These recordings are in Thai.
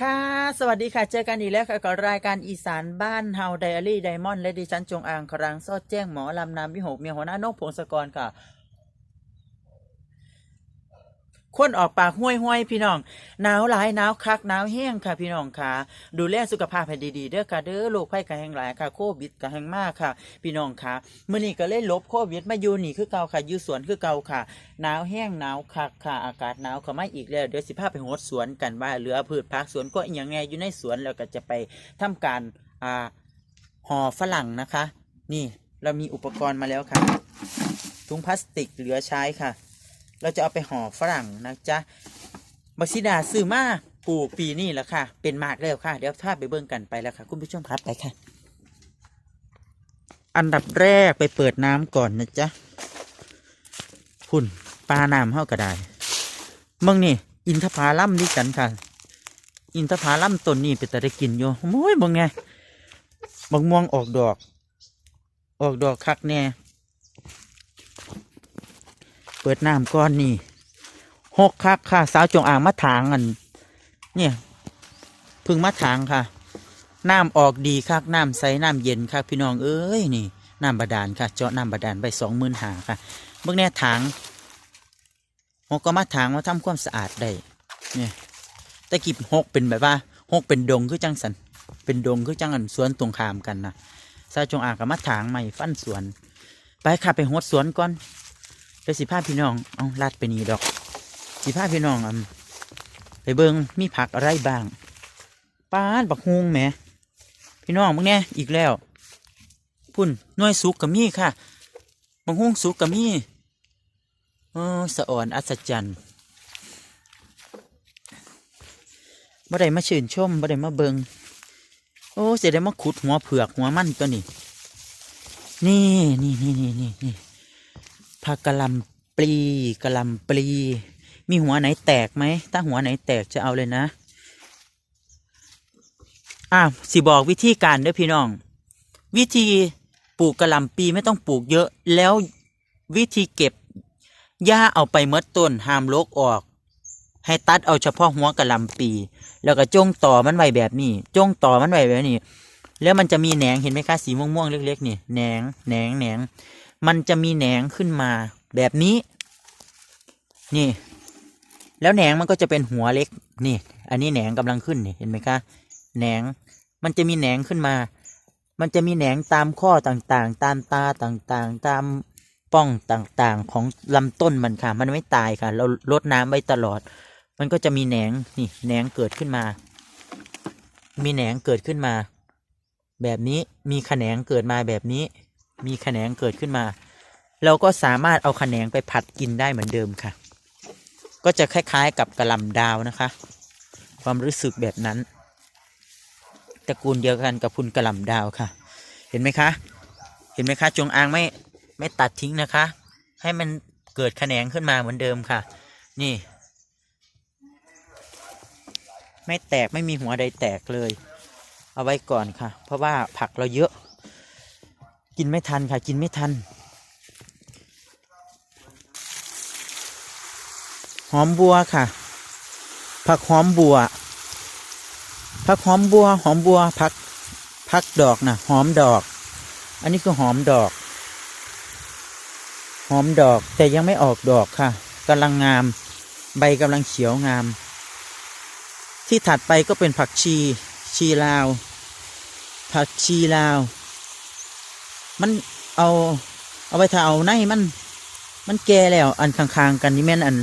ค่ะ สวัสดีค่ะ เจอกันอีกแล้วค่ะกับรายการอีสานบ้านเฮาไดอารี่ไดมอนด์และดิฉันจงอางครังซอดแจ้งหมอลำนามวิหกเมียหัวหน้านกพงศกรค่ะ คนออกปากห้วยห้วยๆพี่น้องหนาวหลายหนาวคักหนาวแห้งค่ะพี่น้องค่ะ ดูแลสุขภาพให้ดีๆเด้อค่ะเด้อโรคภัยกระแหงหลายค่ะโควิดกระแหงมากค่ะ พี่น้องค่ะมื้อนี้ก็เลยลบโควิดมาอยู่นี่คือเก่าค่ะอยู่สวนคือเก่าค่ะหนาวแห้งหนาวคักค่ะอากาศหนาวเข้ามาอีกแล้วเดี๋ยวสิพาไปโหดสวนกันว่าเหลือพืชผักสวนก็อหย่างไงอยู่ในสวนแล้วก็จะไปทำการอ่าห่อฝรั่งนะคะ นี่เรามีอุปกรณ์มาแล้วค่ะถุงพลาสติกเหลือใช้ค่ะ เราจะเอาไปห่อฝรั่งนะจ๊ะบักซิดาซื้อมาปลูกปีนี้แล้วค่ะ เป็นมากแล้วค่ะ เดี๋ยวถ้าไปเบิ่งกันไปแล้วค่ะ คุณผู้ชมครับไปค่ะ อันดับแรกไปเปิดน้ำก่อนนะจ๊ะพุ่นปลาน้ำเฮาก็ได้เมืองนี่ อินทผาล่ำดิกันค่ะ อินทผาล่ำต้นนี้เป็นแต่ได้กินอยู่โอ้ยบังไงบังม่วงออกดอก ออกดอกคักแน่ ปิดน้ำก้อนนี่หกคักค่ะ สาวจงอ่างมาถางอัน เนี่ยพึ่งมาถางค่ะ น้ำออกดีคักน้ำใสน้ำเย็นค่ะพี่น้องเอ้ยนี่น้ำบาดาลค่ะ เจาะน้ำบาดาลไปสองหมื่นหาค่ะเมื่อแน่ถางหกก็มาถางมาทำความสะอาดได้เนี่ยตะกี้หกเป็นแบบว่าหกเป็นดงคือจังสันเป็นดงคือจังอันสวนตรงขามกันนะซาวจงอางกับมาถางใหม่ฟันสวน ไปค่ะไปหดสวนก่อน เดี๋ยวสิพาพี่น้องเอาลัดไปนี่ดอก สิพาพี่น้องอืมไปเบิงมีผักอะไรบ้างป้าบักฮุงแหมพี่น้องมึงเนี่ยอีกแล้ว พุ่นน่วยสุกกับมีค่ะบางห้องสุกกับมีโอ้สะอ่อนอัศจรรย์บ่ได้มาชื่นชมบ่ได้มาเบิงโอ้เสียได้มาขุดหัวเผือกหัวมันตัวนี้ นี่นี่นี่นี่นี่ ผักกะหลำปลีกะหลำปลี มีหัวไหนแตกไหม ถ้าหัวไหนแตกจะเอาเลยนะ อะสิบอกวิธีการด้อพี่น้อง วิธีปลูกกะหล่ำปีไม่ต้องปลูกเยอะ แล้ววิธีเก็บหญ้าเอาไปเมดต้นห้ามลกออก ให้ตัดเอาเฉพาะหัวกะหล่ำปี แล้วก็จงต่อมันไว้แบบนี้จงต่อมันไว้แบบนี้ แล้วมันจะมีแหนงเห็นไหมคะสีม่วงๆเล็ก ๆ นี่แหนงแหนงแหนง มันจะมีแหนงขึ้นมา แบบนี้ นี่ แล้วแหนงมันก็จะเป็นหัวเล็ก นี่ อันนี้แหนงกำลังขึ้นนี่เห็นไหมคะแหนงมันจะมีแหนงขึ้นมา มันจะมีแหนงตามข้อต่างๆ ตามตาต่างๆ ตามป้องต่างๆ ของลำต้นมันค่ะ มันไม่ตายค่ะ เราลดน้ำไว้ตลอด มันก็จะมีแหนงนี่แหนงเกิดขึ้นมา มีแหนงเกิดขึ้นมา แบบนี้มีแขนงเกิดมาแบบนี้ มีแขนงเกิดขึ้นมา เราก็สามารถเอาแขนงไปผัดกินได้เหมือนเดิมค่ะ ก็จะคล้ายๆกับกระลำดาวนะคะ ความรู้สึกแบบนั้นตระกูลเดียวกันกับพุนกระลำดาวค่ะ เห็นไหมคะ เห็นไหมคะจงอางไม่ไม่ตัดทิ้งนะคะ ให้มันเกิดแขนงขึ้นมาเหมือนเดิมค่ะ นี่ ไม่แตกไม่มีหัวใดแตกเลย เอาไว้ก่อนค่ะ เพราะว่าผักเราเยอะ กินไม่ทันค่ะ กินไม่ทัน หอมบัวค่ะ ผักหอมบัว ผักหอมบัว หอมบัวผักผักดอกนะหอมดอก อันนี้คือหอมดอก หอมดอกแต่ยังไม่ออกดอกค่ะกำลังงาม ใบกำลังเขียวงาม ที่ถัดไปก็เป็นผักชี ชีลาว ผักชีลาว มันเอา เอาไปถ้าเอาในมัน มันแก่แล้ว อันข้างๆกันนี่แม่นอัน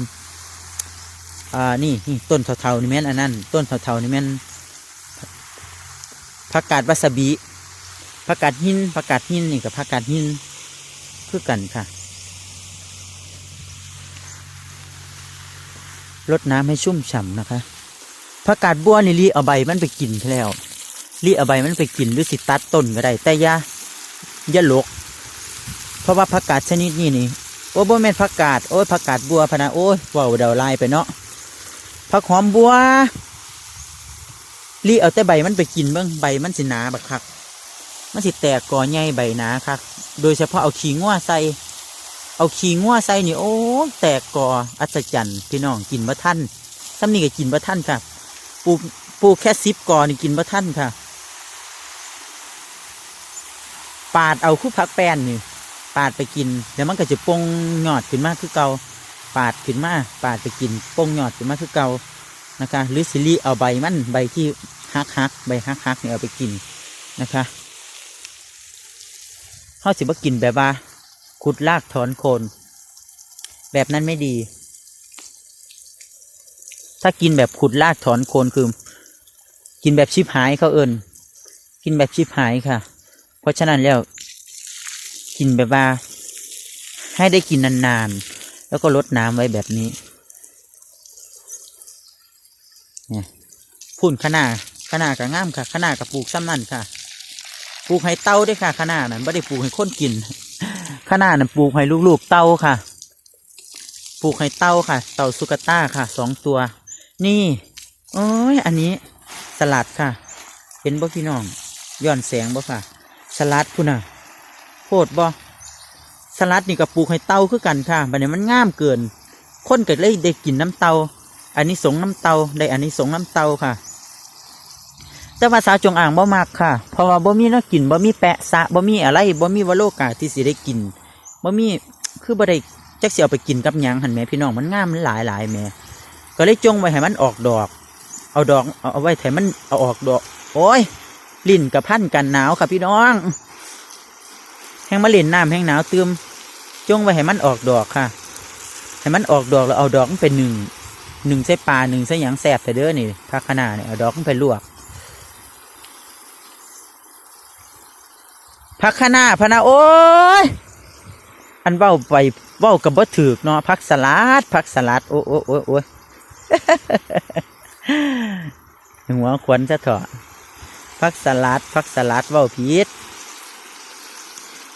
อ่านี่นี่ต้นเทาๆนี่แม่นอันนั้นต้นเทาๆนี่แม่นผักกาดวาซาบิผักกาดหินผักกาดหินนี่กับผักกาดหินคือกันค่ะรดน้ำให้ชุ่มฉ่ำนะคะผักกาดบัวนี่รีเอาใบมันไปกินแล้วรีเอาใบมันไปกินหรือสิตัดต้นก็ได้ แต่ยา อย่าลก เพราะว่าผักกาดชนิดนี้นี่โอ้บ่แม่นผักกาดโอ้ยผักกาดบัวพนะโอ้ยว้าเดาลายไปเนาะผักหอมบัวรีเอาแต่ใบมันไปกินเบ้างใบมันสิหนาบักคักมันสิแตกกอใหญ่ใบหนาคักโดยเฉพาะเอาขี้งัวใส่เอาขี้งัวใส่นี่โอ้แตกกออัศจรรย์พี่น้องกินบ่ท่านซ้ำนี่ก็กินบ่ท่านครับปลูกปลูกแค่ซิปกอนี่กินบ่ท่านค่ะ ปาดเอาคู่พักแป้นนี่ปาดไปกินเดี๋ยวมันก็จะปงหยอดขึ้นมาคือเกาปาดขึ้นมาปาดไปกินปงหยอดขึ้นมาคือเกานะคะหรือสิลี่เอาใบมันใบที่ฮักฮักใบฮักฮักๆนี่เอาไปกินนะคะเขาสิบ่กินแบบว่าขุดลากถอนโคน แบบนั้นไม่ดี ถ้ากินแบบขุดลากถอนโคนคือ กินแบบชิบหายเขาเอินกินแบบชิบหายค่ะ เพราะฉะนั้นแล้วกินแบบว่า ให้ได้กินนานๆ แล้วก็ลดน้ำไว้แบบนี้เนี่ยพุ่นขนาขนากับง่ามค่ะขนากับปลูกซ้ำนั่นค่ะปลูกให้เต้าด้วยค่ะขนานั้นไม่ได้ปลูกให้คนกินขนานั้นปลูกให้ลูกๆเต้าค่ะปลูกให้เต้าค่ะ เต่าสุกาต้าค่ะสองตัว นี่โอ้ยอันนี้สลัดค่ะ เห็นบ่พี่น้องย้อนแสงบ่ค่ะ สลัดพุ่นน่ะโคตรบ่สลัดนี่กับปลูกให้เต่าคือกันค่ะบัดนี้มันงามเกิน คนก็เลยได้กินน้ำเตา อันนี้สงน้ำเตาได้อันนี้สงน้ำเตาค่ะ แต่ว่าสาวจงอ่างบ่มากค่ะ เพราะว่าบ่มีนาะกินบ่มีแปะสะบ่มีอะไรบ่มีวโลกาที่สิได้กินบ่มีคือบ่ได้จักสิเอาไปกินกับหยังหันแม่พี่น้องมันงามมันหลายหลายแม่ก็เลยจงไว้ให้มันออกดอก เอาดอกเอาเอาไว้ให้มันเอาออกดอก โอ้ย ลิ้นกับพันกันหนาวค่ะพี่น้อง แห้งมะเล่นน้ำแห้งหนาวเติมจงไว้ให้มันออกดอกค่ะ ให้มันออกดอกแล้วเอาดอกมันไปหนึ่งหนึ่งใส่ปลาหนึ่งใส่หยังแสบแต่เด้อนี่พักขนาดนี่เอาดอกมันไปลวกพักขนาพนาโอ้ย อันเว้าไปเว้ากับบ่ถือเนาะพักสลัดพักสลัดโอ้โอ้โอ้โอ้หัวขวัญจะเถอะ ผักสลัดผักสลัดเว้าพีด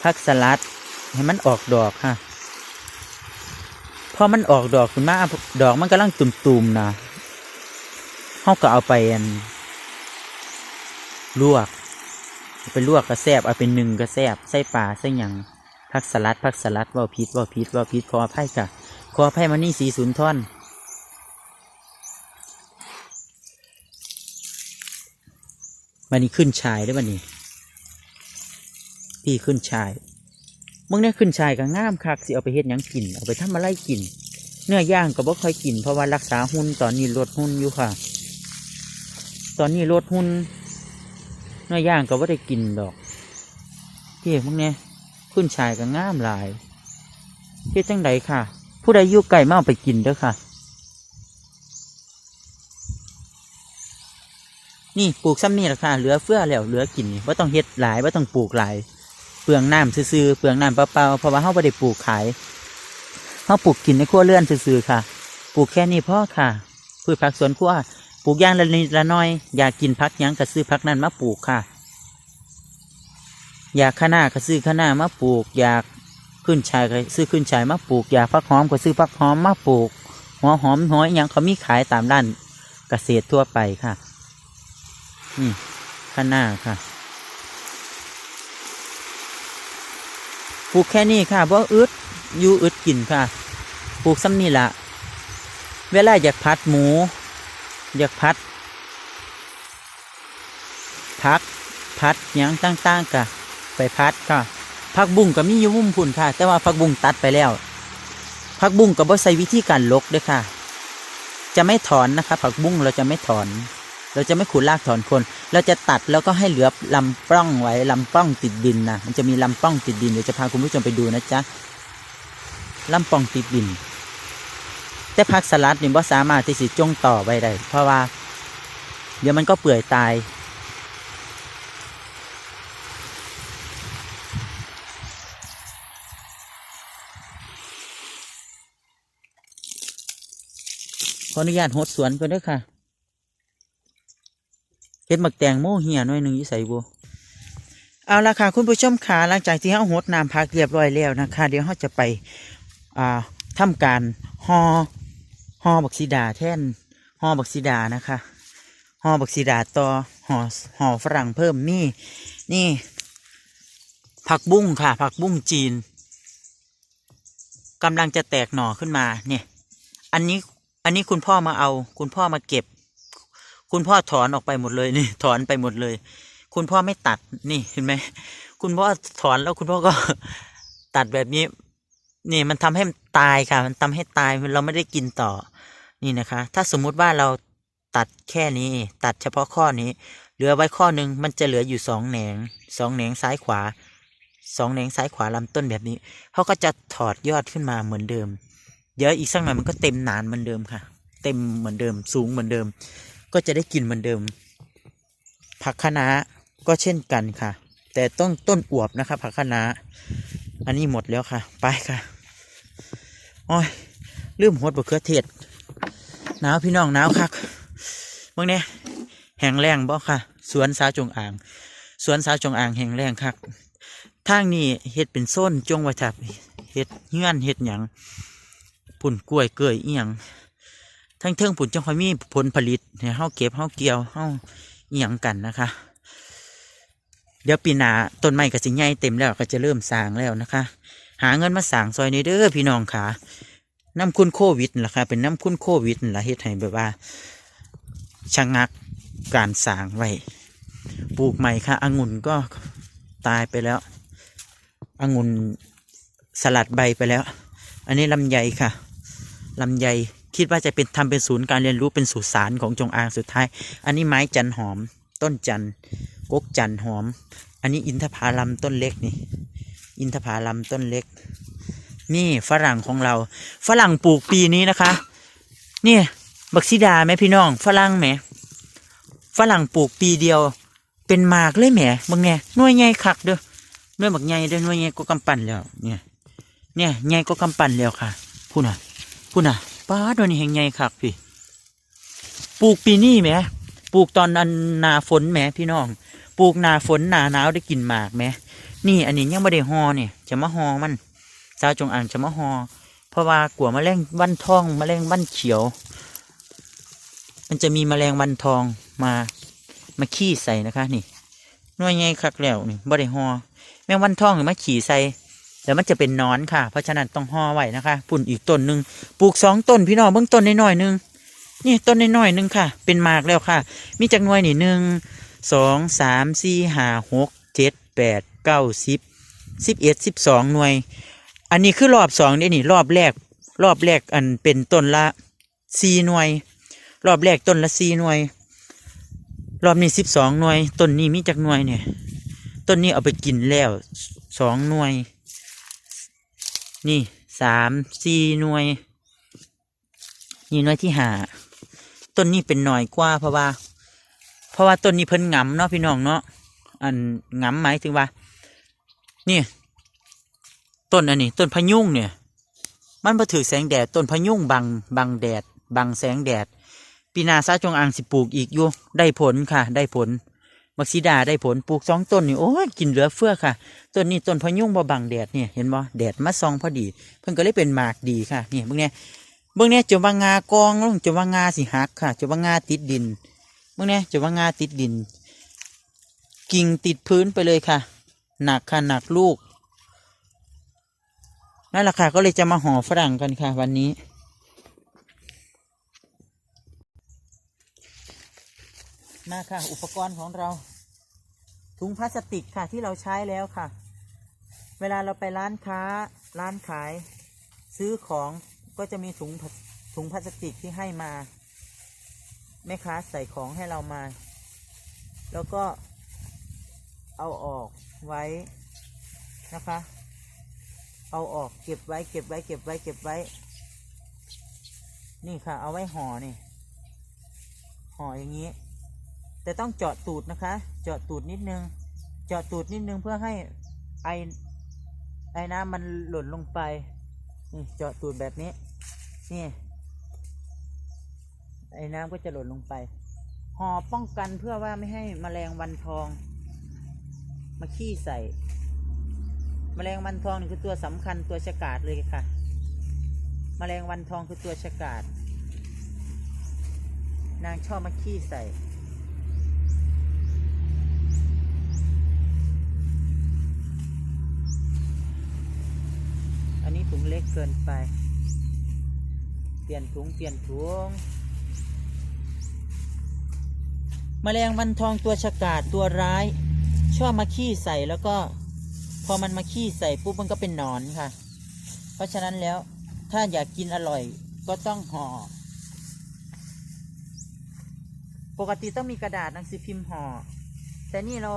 ผักสลัดให้มันออกดอกค่ะพอมันออกดอกขึ้นมาดอกมันกำลังตุ่มๆนะเขาก็เอาไปอันลวกไปลวกกระแซบเอาไปหนึ่งกระแซบใส่ปลาใส่หยังผักสลัดผักสลัดว่าพีดเว่าพีดเว่าพีดขออภัยค่ะขออภัยมานี่สีศูนย์ท่อน วันนี้ขึ้นชายได้อวันนี้ พี่ขึ้นชายมึงเนี่ยขึ้นชายก็ง่ามคักสิเอาไปเฮ็ดยังกิน เอาไปทำอะไรกิน เนื้อย่างก็บ่ค่อยกิน เพราะว่ารักษาหุ่นตอนนี้ลดหุ่นอยู่ค่ะ ตอนนี้ลดหุ่นเนื้อย่างก็บ่ได้กินดอกพี่มึงเนี่ยขึ้นชายก็ง่ามหลายเฮ็ดจังไดค่ะ ผู้ใดอยู่ไก่มาเอาไปกินเด้อค่ะ นี่ปลูกซ้ำนี่แหละค่ะเหลือเฟือแล้วเหลือกินนี่ว่าต้องเฮ็ดหลายว่าต้องปลูกหลายเปลืองน้ำซื่อเปลืองน้ำเปล่าๆเพราะว่าเขาไม่ได้ปลูกขายเขาปลูกกินในครัวเรือนซื่อๆค่ะ ปลูกแค่นี้พ่อค่ะพืชผักสวนครัวปลูกย่างละนิดละน้อย อยากกินผักหยังก็ซื้อผักนั้นมาปลูกค่ะ อยากข้าหน้าก็ซื้อข้าหน้ามาปลูก อยากขึ้นชายก็ซื้อขึ้นชายมาปลูก อยากผักหอมก็ซื้อผักหอมมาปลูกหัวหอมหัวหยังเขามีขายตามร้านเกษตรทั่วไปค่ะ นี่ข้างหน้าค่ะปลูกแค่นี้ค่ะเพราะอึดอยู่อึดกินค่ะปลูกซ้ำนี่ละเวลาอยากพัดหมู อยากพัดพักพัดยังต่างๆกะไปพัดค่ะพักบุ้งก็มีอยู่มุมพุ่นค่ะ แต่ว่าพักบุ้งตัดไปแล้วพักบุ้งก็บ่ใส่วิธีการลกด้วยค่ะ จะไม่ถอนนะคะ ผักบุ้งเราจะไม่ถอน เราจะไม่ขุดรากถอนโคนเราจะตัดแล้วก็ให้เหลือลำปล้องไว้ลำปล้องติดดินนะมันจะมีลำปล้องติดดินเดี๋ยวจะพาคุณผู้ชมไปดูนะจ๊ะลำปล้องติดดิน แต่ผักสลัดนี่บ่สามารถที่สิจงต่อไว้ได้เพราะว่า เดี๋ยวมันก็เปื่อยตายขออนุญาตหดสวนก่อนด้อค่ะ เห็ดหมักแตงโมเหี่ยหน่อยหนึ่งอยี่ใส่บัวเอาละค่ะคุณผู้ชมขาหลังจากที่เราหดน้ำพักเรียบร้อยแล้วนะคะ เดี๋ยวเราจะไปอ่าทำการหอ่อห่อบักซีดาแท่นห่อบักซีดานะคะห่อบักซีดาต่อห่อห่อฝรั่งเพิ่มนี่นี่ ผักบุ้งค่ะ ผักบุ้งจีนกำลังจะแตกหน่อขึ้นมาเนี่ย อันนี้อันนี้คุณพ่อมาเอา คุณพ่อมาเก็บ คุณพ่อถอนออกไปหมดเลยนี่ ถอนไปหมดเลย คุณพ่อไม่ตัดนี่เห็นไหมคุณพ่อถอนแล้วคุณพ่อก็ตัดแบบนี้ นี่มันทำให้มันตายค่ะ มันทำให้ตายเราไม่ได้กินต่อ นี่นะคะ ถ้าสมมุติว่าเราตัดแค่นี้ ตัดเฉพาะข้อนี้ เหลือไว้ข้อหนึ่งมันจะเหลืออยู่สองแหนงสองแหนงซ้ายขวาสองแหนงซ้ายขวาลำต้นแบบนี้เขาก็จะถอดยอดขึ้นมาเหมือนเดิม เดี๋ยวอีกสักหน่อยมันก็เต็มหนานเหมือนเดิมค่ะ เต็มเหมือนเดิม สูงเหมือนเดิม ก็จะได้กินเหมือนเดิม ผักคะน้าก็เช่นกันค่ะ แต่ต้องต้นอวบนะคะผักคะน้าอันนี้หมดแล้วค่ะ ไปค่ะโอ้ยลืมหดบะเขือเทศหนาวพี่น้องหนาวคักเมื่อนี้แห้งแรงบ่ค่ะ สวนสาจงอ่าง สวนสาจงอ่างแห้งแรงคักทางนี้เฮ็ดเป็นโซนจงว้ทับเฮ็ดเงื่อนเฮ็ดหยังปุ่นกล้วยเกยเอียง ทั้งเทิงปุ่นจังค่อยมีผลผลิตให้เฮาเก็บเฮาเกี่ยวเฮาอีหยังกันนะคะ เดี๋ยวปีหน้าต้นไม้ก็สิใหญ่เต็มแล้วก็จะเริ่มสร้างแล้วนะคะ หาเงินมาสร้างซอยนี้เด้อพี่น้องค่ะน้ำคุณโควิดนั่นล่ะค่ะเป็นน้ำคุณโควิดล่ะเฮ็ดให้แบบว่าชะงักการสร้างไว้ปลูกใหม่ค่ะองุ่นก็ตายไปแล้วองุ่นสลัดใบไปแล้ว อันนี้ลำไยค่ะลำไย คิดว่าจะเป็นทำเป็นศูนย์การเรียนรู้เป็นสุสานของจงอางสุดท้าย อันนี้ไม้จันหอม ต้นจันกกจันหอม อันนี้อินทผลัมต้นเล็กนี่ อินทผลัมต้นเล็ก นี่ฝรั่งของเรา ฝรั่งปลูกปีนี้นะคะนี่บักซิดาไหมพี่น้องฝรั่งไหมฝรั่งปลูกปีเดียว เป็นมากเลยแหมบางไงหน่วยใหญ่คักเด้อน่วยบักใหญ่เด้อน่วยใหญ่ก็กำปั้นแล้วเนี่ยเนี่ยใหญ่ก็กำปั้นแล้วค่ะพูดน่ะพูดน่ะ ป้าดวนี่แห่งใหญ่คักพี่ ปลูกปีนี้แหมปลูกตอนนั้นนาฝนแหมพี่น้อง ปลูกนาฝนนาหนาวได้กินหมากไหมนี่อันนี้ยังไม่ได้หอเนี่ยจะมาหอมันสาจงอ่างจะมาหอเพราะว่ากลัวแมลงวันทองแมลงวันเขียว มันจะมีแมลงวันทองมามาขี้ใส่นะคะ นี่หน่วยใหญ่คักแล้วนี่บ่ได้หอแมงวันทองหรือมาขี่ใส่ แล้วมันจะเป็นนอนค่ะ เพราะฉะนั้นต้องห่อไว้นะคะปุ่นอีกต้นหนึ่งปลูกสองต้นพี่น้องเบื้องต้นน้อยๆหนึ่งนี่ต้นน้อยๆหนึ่งค่ะ เป็นมากแล้วค่ะ มีจักหน่วยนี่หนึ่งสองสามสี่ห้าหกเจ็ดแปดเก้าสิบสิบเอ็ดสิบสองหน่วย อันนี้คือรอบสองเด้นี่รอบแรก รอบแรกอันเป็นต้นละสี่หน่วย รอบแรกต้นละสี่หน่วย รอบนี้สิบสองหน่วย ต้นนี้มีจักหน่วยเนี่ย ต้นนี้เอาไปกินแล้วสองหน่วย นี่สามสี่หน่วย นี่หน่วยที่หาต้นนี้เป็นหน่อยกว่าเพราะว่า เพราะว่าต้นนี้เพิ่นงำเนาะพี่น้องเนาะอันงำหมายถึงว่า นี่ ต้นอันนี้ ต้นพะยุงเนี่ย มันมาถือแสงแดดต้นพะยุงบังบังแดดบังแสงแดดปีนาซาจงอางสิปลูกอีกอยู่ได้ผลค่ะ ได้ผล มักซิดาได้ผลปลูกสองต้นนี่โอ้ยกินเหลือเฟือค่ะต้นนี้ต้นพยุงบ่บังแดดเนี่ยเห็นบ่แดดมาซองพอดี เพิ่นก็เลยเป็นหมากดีค่ะนี่เบิ่งเนี่ยเบิ่งเนี่ยจนว่างากองลงจนว่างาสิหักค่ะจนว่างาติดดินเมื่อนี้จะว่างาติดดิน กิ่งติดพื้นไปเลยค่ะ หนักค่ะหนักลูกนั่นแหละค่ะก็เลยจะมาห่อฝรั่งกันค่ะ วันนี้ มาค่ะ อุปกรณ์ของเรา ถุงพลาสติกค่ะที่เราใช้แล้วค่ะ เวลาเราไปร้านค้าร้านขาย ซื้อของก็จะมีถุงพลาถุงพลาสติกที่ให้มาแม่ค้าใส่ของให้เรามา แล้วก็เอาออกไว้นะคะ เอาออกเก็บไว้เก็บไว้เก็บไว้เก็บไว้ นี่ค่ะ เอาไว้ห่อนี่ห่ออย่างนี้ แต่ต้องเจาะตูดนะคะ เจาะตูดนิดนึง เจาะตูดนิดนึงเพื่อให้ไอไอน้ำมันหล่นลงไป นี่เจาะตูดแบบนี้ นี่ ไอ้น้ำก็จะหล่นลงไป ห่อป้องกันเพื่อว่าไม่ให้มแมลงวันทอง มาขี้ใส่มแมลงวันทองนี่คือตัวสำคัญตัวฉกาดเลยค่ะมแมลงวันทองคือตัวฉกาด นางชอบมาขี้ใส่ อันนี้ถุงเล็กเกินไป เปลี่ยนถุงเปลี่ยนถุงมแมลงวันทองตัวฉกาจตัวร้าย ชอบมาขี้ใส่แล้วก็ พอมันมาขี้ใส่ปุ๊บมันก็เป็นหนอนค่ะ เพราะฉะนั้นแล้วถ้าอยากกินอร่อยก็ต้องห่อปกติต้องมีกระดาษหนังสือพิมพ์ห่อแต่นี่เรา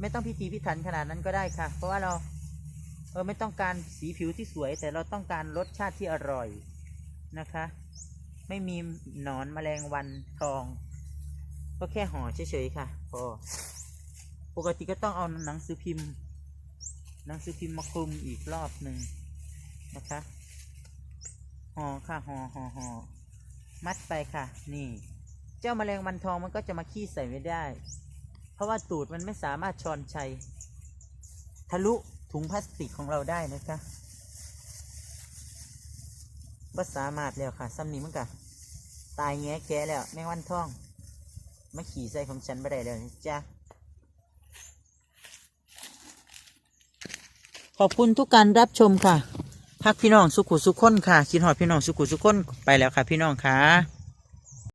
ไม่ต้องพิธีพิถันขนาดนั้นก็ได้ค่ะ เพราะว่าเรา เออไม่ต้องการสีผิวที่สวย แต่เราต้องการรสชาติที่อร่อยนะคะ ไม่มีหนอนแมลงวันทอง ก็แค่ห่อเฉยๆค่ะพอปกติก็ต้องเอาหนังสือพิมพ์หนังสือพิมพ์มาคลุมอีกรอบหนึ่งนะคะห่อค่ะห่อห่อห่อมัดไปค่ะ นี่ เจ้าแมลงวันทองมันก็จะมาขี้ใส่ไม่ได้ เพราะว่าตูดมันไม่สามารถชอนชัยทะลุ ถุงพลาสติกของเราได้นะคะว่าสามารถแล้วค่ะซ้ำนี้มันกะตายแงะแกะแล้วแมงวันทองมาขี่ใส่ของฉันไม่ได้แล้วจ้ะขอบคุณทุกการรับชมค่ะพักพี่น้องสุขุสุขคนค่ะ คิดหอดพี่น้องสุขุสุขคนไปแล้วค่ะ พี่น้องค่ะ